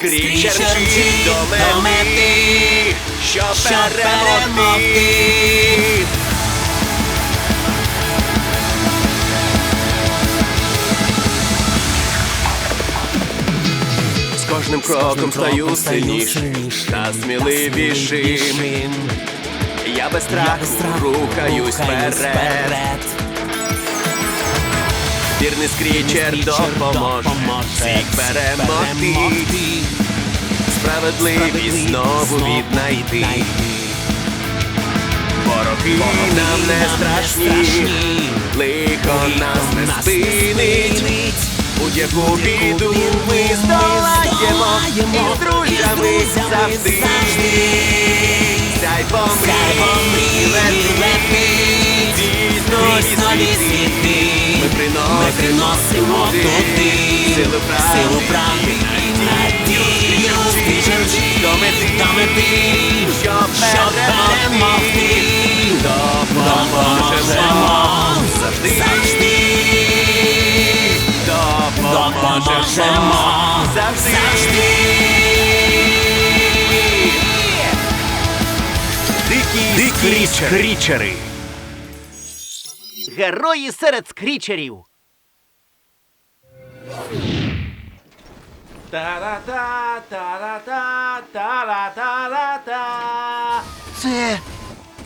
Скрічерчі до мети, щоб перемогти. З кожним кроком стаю сильнішим та сміливішим. Я без страху рухаюсь вперед. Вірний скрічер допоможе всіх перемогти. Справедливість знову віднайти. Вороги нам не страшні, лихо нас не спинить. Будь-яку біду ми здолаємо і з друзями завжди. Сяй помрій, лети, дійсно світи. Ми приносимо туди силу правди і надію. Скрічерчі до мети, щоб перемогти. Допоможемо завжди. Допоможемо завжди. Дикі, скрічери. Герої серед скрічерів. Та-ра-та, та-ра-та, та-ра-та-ра-та. Це.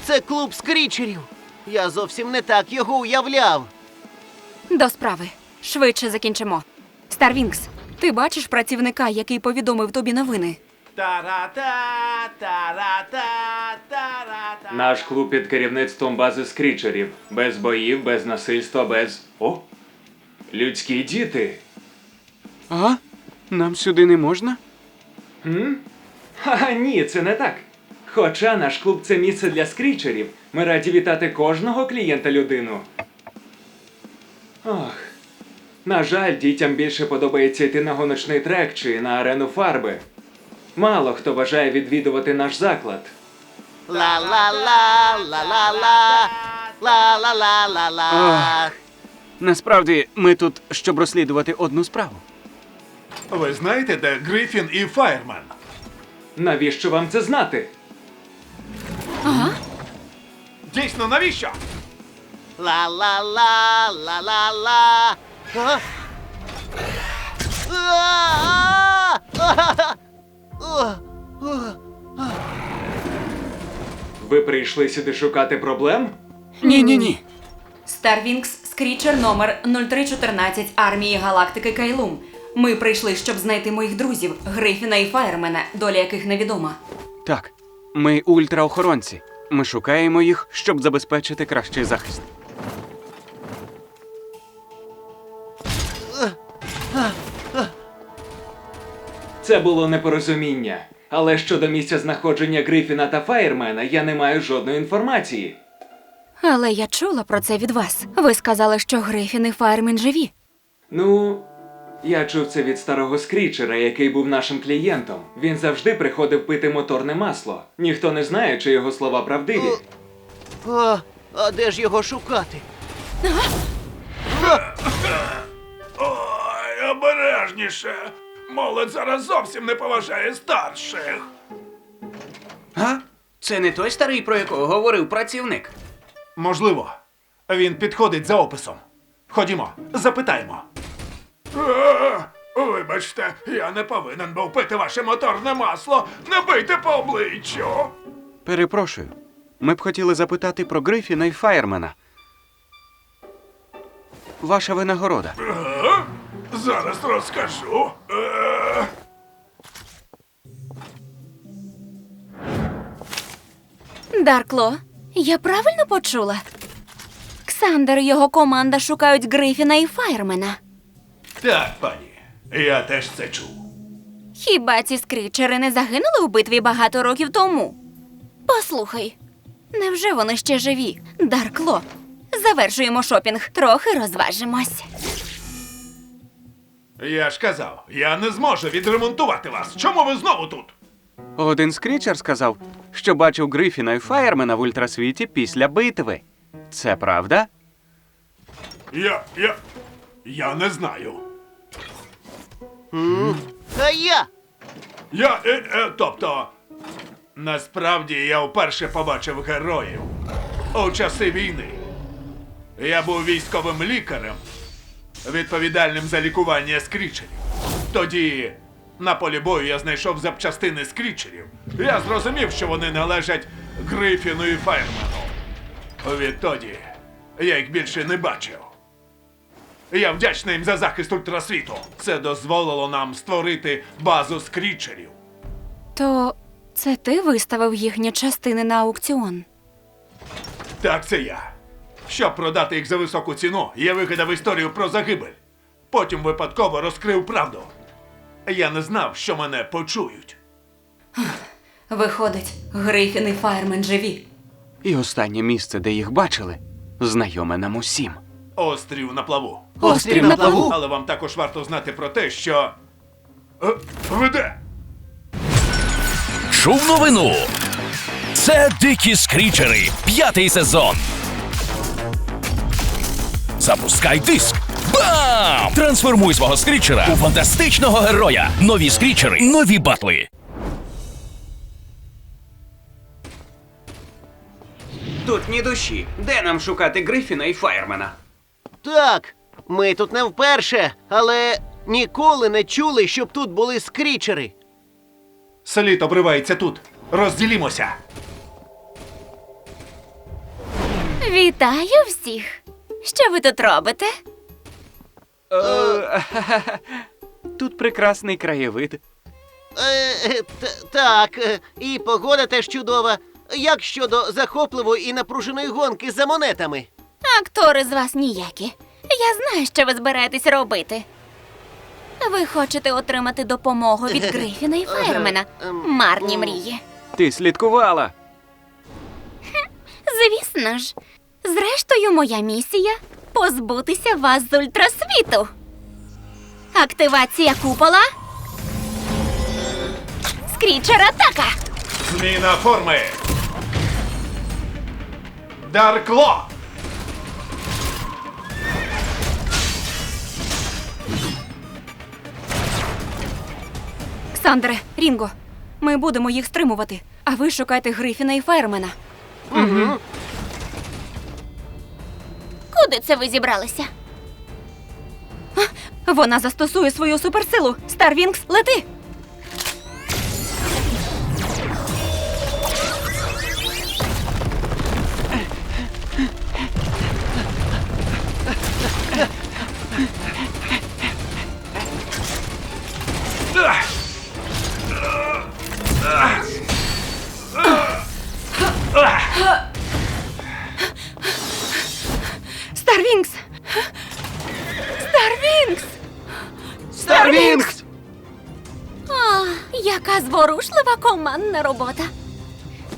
Це клуб скрічерів. Я зовсім не так його уявляв. До справи. Швидше закінчимо. Старвінкс, ти бачиш працівника, який повідомив тобі новини? Та-ра-та, та-ра-та, та-ра-та. Наш клуб під керівництвом бази скрічерів. Без боїв, без насильства, без. О! Людські діти. А? Нам сюди не можна? Ха, ні, це не так. Хоча наш клуб це місце для скрічерів. Ми раді вітати кожного клієнта людину. Ох. На жаль, дітям більше подобається йти на гоночний трек чи на арену фарби. Мало хто бажає відвідувати наш заклад. Ла-ла-ла, ла-ла-ла, ла-ла-ла-ла-ла. Насправді, ми тут, щоб розслідувати одну справу. Ви знаєте, де Грифін і Фаєрмен? Навіщо вам це знати? Дійсно, навіщо? Ла-ла-ла, ла-ла-ла. А? А! Ви прийшли сюди шукати проблем? Ні, ні, ні. Старвінкс, скрічер номер 0314 армії галактики Кайлум. Ми прийшли, щоб знайти моїх друзів Грифіна і Фаєрмена, доля яких невідома. Так, ми ультраохоронці. Ми шукаємо їх, щоб забезпечити кращий захист. Це було непорозуміння. Але щодо місця знаходження Грифіна та Фаєрмена я не маю жодної інформації. Але я чула про це від вас. Ви сказали, що Грифін і Фаєрмен живі. Ну, я чув це від старого скрічера, який був нашим клієнтом. Він завжди приходив пити моторне масло. Ніхто не знає, чи його слова правдиві. А, а де ж його шукати? Ой, обережніше. Молодь зараз зовсім не поважає старших. А? Це не той старий, про якого говорив працівник. Можливо, він підходить за описом. Ходімо, запитаємо. Е, Вибачте, я не повинен був пити ваше моторне масло. Не бийте по обличчю. Перепрошую. Ми б хотіли запитати про Грифіна і Фаєрмена. Ваша винагорода. Е, Зараз розкажу. Е, Даркло, я правильно почула? Ксандер і його команда шукають Грифіна і Фаєрмена. Так, пані, я теж це чув. Хіба ці скрічери не загинули у битві багато років тому? Послухай, невже вони ще живі? Даркло, завершуємо шопінг, трохи розважимось. Я ж казав, я не зможу відремонтувати вас. Чому ви знову тут? Один скрічер сказав, що бачив Грифіна і Фаєрмена в ультрасвіті після битви. Це правда? Я. я. я не знаю. А я? Я. Е, е, тобто. Насправді я вперше побачив героїв у часи війни. Я був військовим лікарем, відповідальним за лікування скрічерів. Тоді на полі бою я знайшов запчастини скрічерів. Я зрозумів, що вони належать Грифіну і Файрману. Відтоді я їх більше не бачив. Я вдячний їм за захист ультрасвіту. Це дозволило нам створити базу скрічерів. То це ти виставив їхні частини на аукціон? Так, це я. Щоб продати їх за високу ціну, я вигадав історію про загибель. Потім випадково розкрив правду. Я не знав, що мене почують. Виходить, Грифін і Фаєрмен живі. І останнє місце, де їх бачили, знайоме нам усім. Острів на плаву. Острів на плаву. Але вам також варто знати про те, що. Е, веде! Чув новину. Це дикі скрічери. П'ятий сезон. Запускай диск. Бам! Трансформуй свого скрічера у фантастичного героя. Нові скрічери, нові батли. Тут ні душі. Де нам шукати Грифіна і Фаєрмена? Так, ми тут не вперше, але ніколи не чули, щоб тут були скрічери. Слід обривається тут. Розділімося. Вітаю всіх! Що ви тут робите? Е, Тут прекрасний краєвид. Е, т- так, е, і погода теж чудова. Як щодо захопливої і напруженої гонки за монетами? Актори з вас ніякі. Я знаю, що ви збираєтесь робити. Ви хочете отримати допомогу від Грифіна і Фаєрмена. Марні мрії. Ти слідкувала. Звісно ж. Зрештою, моя місія позбутися вас з ультрасвіту. Активація купола. Скрічер атака! Зміна форми. Даркло. Ксандре, Рінго, ми будемо їх стримувати, а ви шукайте Грифіна і Фаєрмена. Куди це ви зібралися? Вона застосує свою суперсилу. Старвінкс, лети! Яка зворушлива командна робота.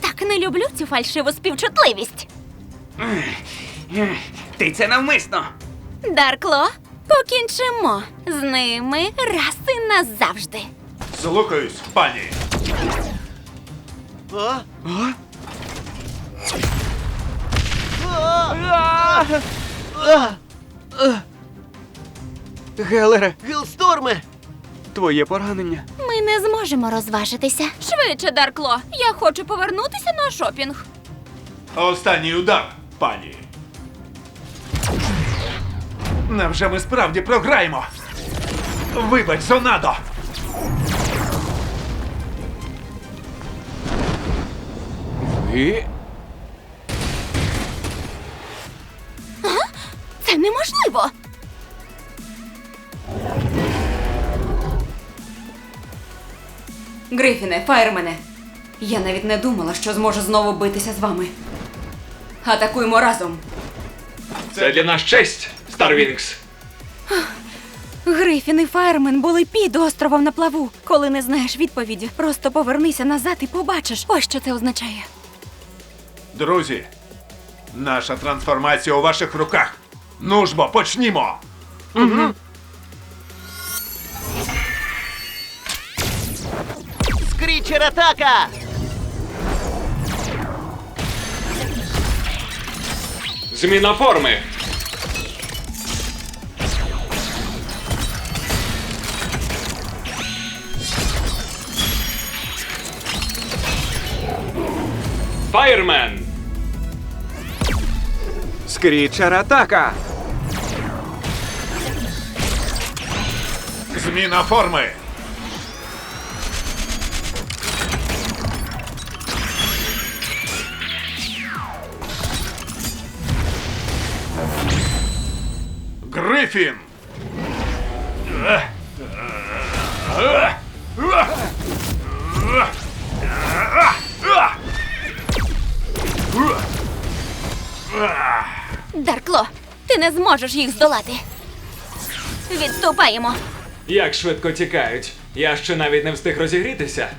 Так не люблю цю фальшиву співчутливість. Ти це навмисно. Даркло, покінчимо з ними раз і назавжди. Слухаюсь, пані. А? А? А? Гелере, Гілсторме! твоє поранення. Ми зможемо розважитися. Швидше, Даркло, я хочу повернутися на шопінг. Останній удар, пані. Невже ми справді програємо? Вибач, Зонадо! Ви. Грифіне, фаєрмене. Я навіть не думала, що зможу знову битися з вами. Атакуємо разом. Це для нас честь, Старвінгс. Грифін і Фаєрмен були під островом на плаву. Коли не знаєш відповіді, просто повернися назад і побачиш. Ось що це означає. Друзі, наша трансформація у ваших руках. Ну ж бо, почнімо! Скрічер Контратака! Зміна форми. Фаєрмен. Скрічер атака. Зміна форми. Грифін. Даркло, ти не зможеш їх здолати. Відступаємо. Як швидко тікають. Я ще навіть не встиг розігрітися.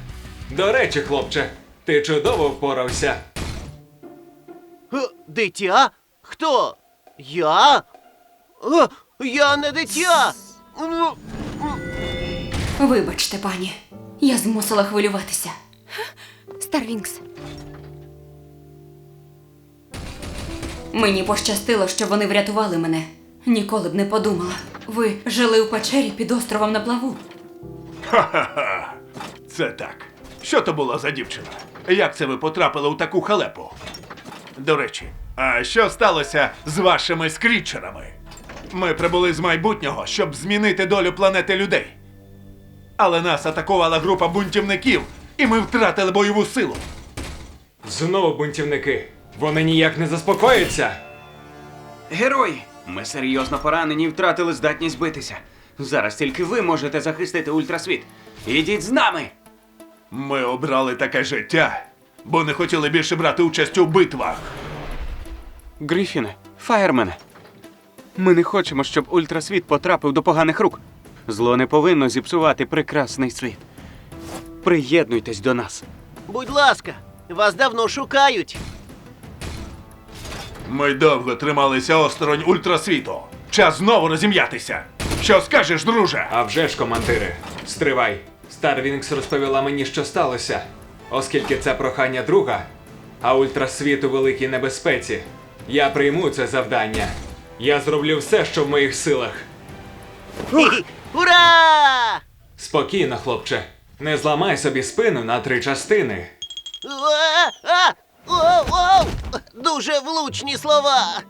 До речі, хлопче, ти чудово впорався. Дитя? Хто? Я? Е, Я не дитя. Ну, Вибачте, пані. Я змусила хвилюватися. Старвінкс. Мені пощастило, що вони врятували мене. Ніколи б не подумала. Ви жили у печері під островом на плаву. Ха-ха-ха. Це так. Що то була за дівчина? Як це ви потрапили у таку халепу? До речі, а що сталося з вашими скрічерами? Ми прибули з майбутнього, щоб змінити долю планети людей. Але нас атакувала група бунтівників, і ми втратили бойову силу. Знову бунтівники. Вони ніяк не заспокояться. Герої! Ми серйозно поранені і втратили здатність битися. Зараз тільки ви можете захистити ультрасвіт. Ідіть з нами! Ми обрали таке життя, бо не хотіли більше брати участь у битвах. Грифіне, фаєрмене. Ми не хочемо, щоб ультрасвіт потрапив до поганих рук. Зло не повинно зіпсувати прекрасний світ. Приєднуйтесь до нас. Будь ласка, вас давно шукають. Ми довго трималися осторонь ультрасвіту. Час знову розім'ятися. Що скажеш, друже? А вже ж, командири, стривай. Старвінгс розповіла мені, що сталося. Оскільки це прохання друга, а ультрасвіт у великій небезпеці. Я прийму це завдання. Я зроблю все, що в моїх силах. Ура! Спокійно, хлопче. Не зламай собі спину на три частини. А, а, о, о, Дуже влучні слова.